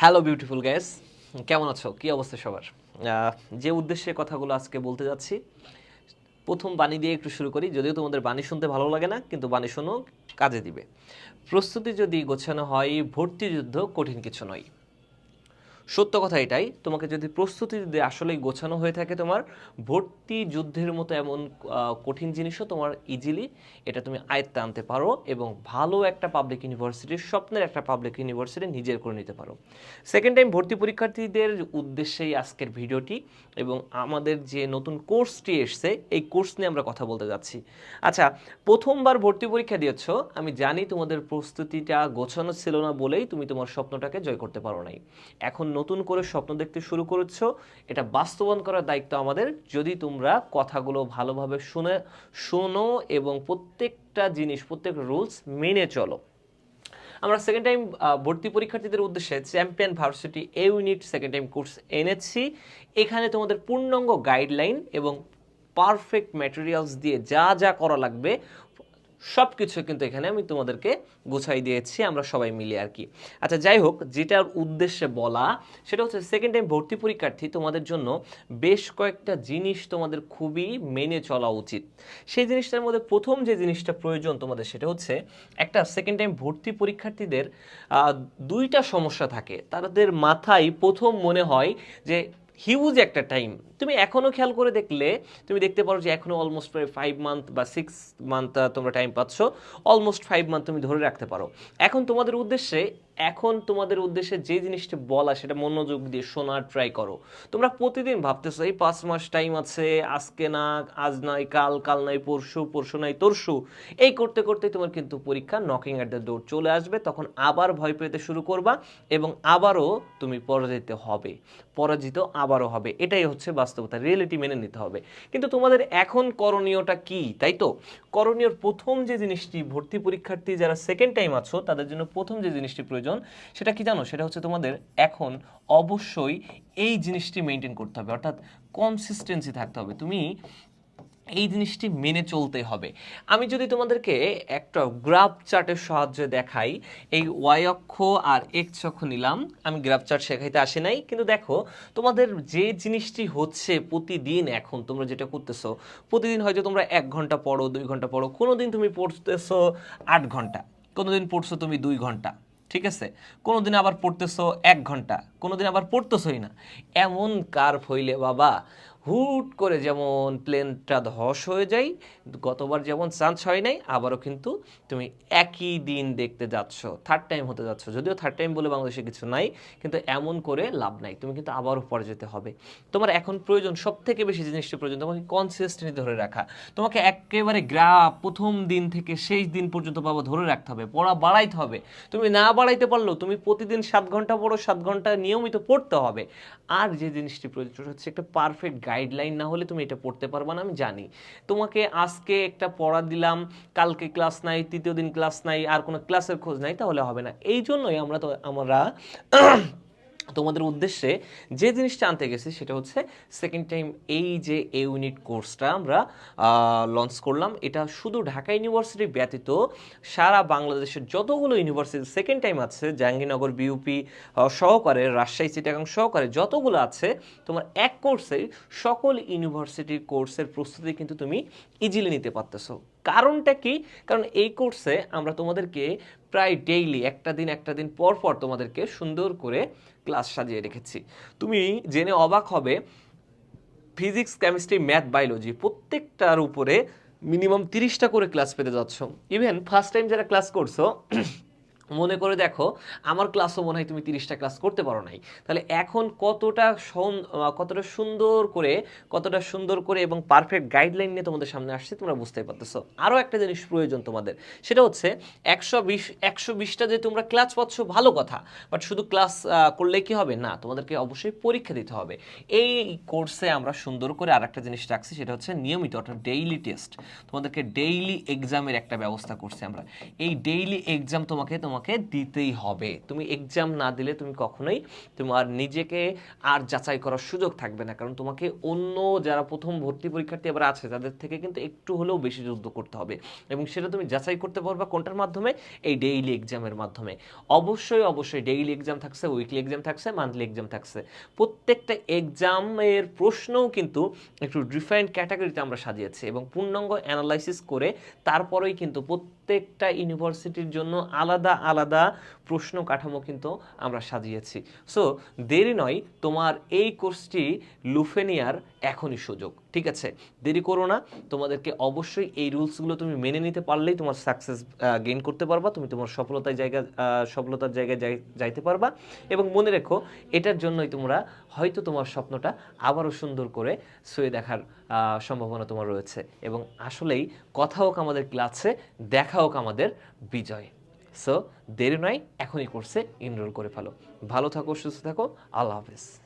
Hello beautiful gas কেমন আছো? কী অবস্থা সবার? যে উদ্দেশ্যে কথাগুলো আজকে বলতে যাচ্ছি, প্রথম বাণী দিয়ে একটু শুরু করি। যদিও তোমাদের বাণী শুনতে ভালো লাগে না, কিন্তু বাণী শোনো, কাজে দিবে। প্রস্তুতি যদি গোছানো হয়, ভর্তি যুদ্ধ কঠিন কিছু নয়। সত্য কথা এটাই, তোমাকে যদি প্রস্তুতি আসলেই গোছানো হয়ে থাকে তোমার, ভর্তি যুদ্ধের মতো এমন কঠিন জিনিসও তোমার ইজিলি এটা তুমি আয়ত্তে আনতে পারো এবং ভালো একটা পাবলিক ইউনিভার্সিটির স্বপ্নের একটা পাবলিক ইউনিভার্সিটি নিজের করে নিতে পারো। সেকেন্ড টাইম ভর্তি পরীক্ষার্থীদের উদ্দেশ্যেই আজকের ভিডিওটি এবং আমাদের যে নতুন কোর্সটি এসছে, এই কোর্স নিয়ে আমরা কথা বলতে যাচ্ছি। আচ্ছা প্রথমবার ভর্তি পরীক্ষা দিয়েছ, আমি জানি তোমাদের প্রস্তুতিটা গোছানো ছিল না বলেই তুমি তোমার স্বপ্নটাকে জয় করতে পারো নাই। এখন নতুন করে স্বপ্ন দেখতে শুরু করেছ, এটা বাস্তবায়ন করার দায়িত্ব আমাদের। যদি তোমরা কথাগুলো ভালোভাবে শুনে, শোনো এবং প্রত্যেকটা জিনিস, প্রত্যেক রুলস মেনে চলো। আমরা সেকেন্ড টাইম ভর্তি পরীক্ষার্থীদের উদ্দেশ্যে champion varsity A unit second time course এনেছি। এখানে তোমাদের পূর্ণাঙ্গ গাইডলাইন এবং পারফেক্ট ম্যাটেরিয়ালস দিয়ে যা যা করা লাগবে সব কিছু কিন্তু এখানে আমি তোমাদেরকে গুছাই দিয়েছি, আমরা সবাই মিলে আর কি। আচ্ছা যাই হোক, যেটার উদ্দেশ্যে বলা, সেটা হচ্ছে সেকেন্ড টাইম ভর্তি পরীক্ষার্থী তোমাদের জন্য বেশ কয়েকটা জিনিস তোমাদের খুবই মেনে চলা উচিত। সেই জিনিসটার মধ্যে প্রথম যে জিনিসটা প্রয়োজন তোমাদের, সেটা হচ্ছে একটা সেকেন্ড টাইম ভর্তি পরীক্ষার্থীদের দুইটা সমস্যা থাকে। তাদের মাথায় প্রথম মনে হয় যে হিউজ একটা টাইম তুমি এখনও খেয়াল করে দেখলে, তুমি দেখতে পারো যে এখনও অলমোস্ট প্রায় ফাইভ মান্থ বা সিক্স মান্থ তোমরা টাইম পাচ্ছ। অলমোস্ট ফাইভ মান্থ তুমি ধরে রাখতে পারো। এখন তোমাদের উদ্দেশ্যে এখন তোমাদের উদ্দেশ্যে যে জিনিসটি বলা, সেটা মনোযোগ দিয়ে শোনার ট্রাই করো। তোমরা প্রতিদিন ভাবতেছো, এই পাঁচ মাস টাইম আছে, আজকে না, আজ নয় কাল কাল নাই, পরশু পরশু নাই, তরশু। এই করতে করতে তোমার কিন্তু পরীক্ষা নকিং অ্যাট দ্য ডোর চলে আসবে। তখন আবার ভয় পেতে শুরু করবা এবং আবারও তুমি পরাজিত হবে। পরাজিত আবারও হবে। এটাই হচ্ছে বাস্তবতা রিয়েলিটি মেনে নিতে হবে। কিন্তু তোমাদের এখন করণীয়টা কি, তাই তো? করণীয়র প্রথম যে জিনিসটি, ভর্তি পরীক্ষার্থী যারা সেকেন্ড টাইম আছো, তাদের জন্য প্রথম যে জিনিসটি প্রয়োজন সেটা কি জানো? সেটা হচ্ছে তোমাদের এখন অবশ্যই এই জিনিসটি মেনটেন করতে হবে। অর্থাৎ কনসিস্টেন্সি থাকতে হবে। তুমি এই জিনিসটি মেনে চলতে হবে। আমি যদি তোমাদেরকে একটা গ্রাফ চার্টের সাহায্যে দেখাই, এই ওয়াই অক্ষ আর এক্স অক্ষ নিলাম। আমি গ্রাফ চার্ট শেখাইতে আসি নাই। কিন্তু দেখো, তোমাদের যে জিনিসটি হচ্ছে প্রতিদিন এখন তোমরা যেটা করতেছো, প্রতিদিন হয়তো তোমরা এক ঘণ্টা পড়ো, দুই ঘণ্টা পড়ো। কোনো দিন তুমি পড়তেছো আট ঘণ্টা কোনো দিন পড়ছো তুমি দুই ঘণ্টা। ঠিক আছে? কোনো দিন আবার পড়তেছো এক ঘণ্টা কোনো দিন আবার পড়তেছোই না। এমন কার্ভ হইলে বাবা হুট করে যেমন প্লেনটা ধস হয়ে যায়, গতবার যেমন চান্স হয় নাই, আবারও কিন্তু তুমি একই দিন দেখতে যাচ্ছ থার্ড টাইম হতে যাচ্ছ। যদিও থার্ড টাইম বলে বাংলাদেশে কিছু নাই, কিন্তু এমন করে লাভ নাই। তুমি কিন্তু আবারও পরে যেতে হবে। তোমার এখন প্রয়োজন সব থেকে বেশি জিনিসটা প্রয়োজন, তোমাকে কনসিস্টেন্সি ধরে রাখা। তোমাকে একেবারে গ্রা, প্রথম দিন থেকে শেষ দিন পর্যন্ত বাবা ধরে রাখতে হবে, পড়া বাড়াইতে হবে। তুমি না বাড়াইতে পারলেও তুমি প্রতিদিন সাত ঘণ্টা পড়ো, সাত ঘণ্টা নিয়মিত পড়তে হবে। আর যে জিনিসটি প্রয়োজন হচ্ছে একটা পারফেক্ট গাইডলাইন না হলে তুমি এটা পড়তে পারবে না, আমি জানি। তোমাকে আজকে একটা পড়া দিলাম, কালকে ক্লাস নাই, তৃতীয় দিন ক্লাস নাই, আর কোনো ক্লাসের খোঁজ নাই, তাহলে হবে না। এই জন্যই আমরা তো, আমরা তোমাদের উদ্দেশ্যে যে জিনিসটা আনতে গেছি সেটা হচ্ছে সেকেন্ড টাইম এই যে এ ইউনিট কোর্সটা আমরা লঞ্চ করলাম। এটা শুধু ঢাকা ইউনিভার্সিটি ব্যতীত সারা বাংলাদেশের যতগুলো ইউনিভার্সিটি সেকেন্ড টাইম আছে, জাহাঙ্গীরনগর বিউপি সহকারে, রাজশাহী, চিটাগাং সহকারে যতগুলো আছে, তোমার এক কোর্সে সকল ইউনিভার্সিটির কোর্সের প্রস্তুতি কিন্তু তুমি ইজিলি নিতে পারতেছো। কারণটা কি? কারণ এই কোর্সে আমরা তোমাদেরকে প্রায় ডেইলি একটা দিন একটা দিন পর পর তোমাদেরকে সুন্দর করে ক্লাস সাজিয়ে রেখেছি। তুমি জেনে অবাক হবে ফিজিক্স কেমিস্ট্রি ম্যাথ বায়োলজি প্রত্যেকটার উপরে মিনিমাম তিরিশটা করে ক্লাস পেতে যাচ্ছ। ইভেন ফার্স্ট টাইম যারা ক্লাস করছ মনে করে দেখো, আমার ক্লাসও মনে হয় তুমি তিরিশটা ক্লাস করতে পারো নাই। তাহলে এখন কতটা কতটা সুন্দর করে, কতটা সুন্দর করে এবং পারফেক্ট গাইডলাইন নিয়ে তোমাদের সামনে আসছে, তোমরা বুঝতেই পারতেছো। আরও একটা জিনিস প্রয়োজন তোমাদের, সেটা হচ্ছে একশো বিশ, একশো বিশটা যে তোমরা ক্লাস পাচ্ছ ভালো কথা বাট শুধু ক্লাস করলে কি হবে? না, তোমাদেরকে অবশ্যই পরীক্ষা দিতে হবে। এই কোর্সে আমরা সুন্দর করে আর একটা জিনিস রাখছি, সেটা হচ্ছে নিয়মিত, অর্থাৎ ডেইলি টেস্ট তোমাদেরকে ডেইলি এক্সামের একটা ব্যবস্থা করছি আমরা। এই ডেইলি এক্সাম তোমাকে তোমার তোমাকে দিতেই হবে। তুমি এক্সাম না দিলে তুমি কখনোই তোমার নিজেকে আর যাচাই করার সুযোগ থাকবে না। কারণ তোমাকে অন্য যারা প্রথম ভর্তি পরীক্ষার্থী এবার আছে, তাদের থেকে কিন্তু একটু হলেও বেশি যুদ্ধ করতে হবে। এবং সেটা তুমি যাচাই করতে পারবা কোনটার মাধ্যমে? এই ডেইলি এক্সামের মাধ্যমে। অবশ্যই অবশ্যই ডেইলি এক্সাম থাকছে উইকলি এক্সাম থাকছে মান্থলি এক্সাম থাকছে। প্রত্যেকটা এক্সামের প্রশ্নও কিন্তু একটু ডিফারেন্ট ক্যাটাগরিতে আমরা সাজিয়েছি এবং পূর্ণাঙ্গ অ্যানালাইসিস করে তারপরেই কিন্তু প্রত্যেকটা ইউনিভার্সিটির জন্য আলাদা আলাদা প্রশ্ন কাঠামো কিন্তু আমরা সাজিয়েছি। সো দেরি নয়, তোমার এই কোর্সটি লুফেনিয়ার এখনই সুযোগ, ঠিক আছে? দেরি করো না, তোমাদেরকে অবশ্যই এই রুলসগুলো তুমি মেনে নিতে পারলেই তোমার সাকসেস গেইন করতে পারবা, তুমি তোমার সফলতার জায়গা সফলতার জায়গায় যাই- যাইতে পারবা। এবং মনে রেখো, এটার জন্যই তোমরা হয়তো তোমার স্বপ্নটা আবারও সুন্দর করে শুয়ে দেখার সম্ভাবনা তোমার রয়েছে। এবং আসলেই কথা হোক আমাদের ক্লাসে দেখা হোক আমাদের বিজয়। সো দেরি নয়, এখনই কোর্সে এনরোল করে ফেলো। ভালো থাকো, সুস্থ থাকো, আল্লাহ হাফেজ।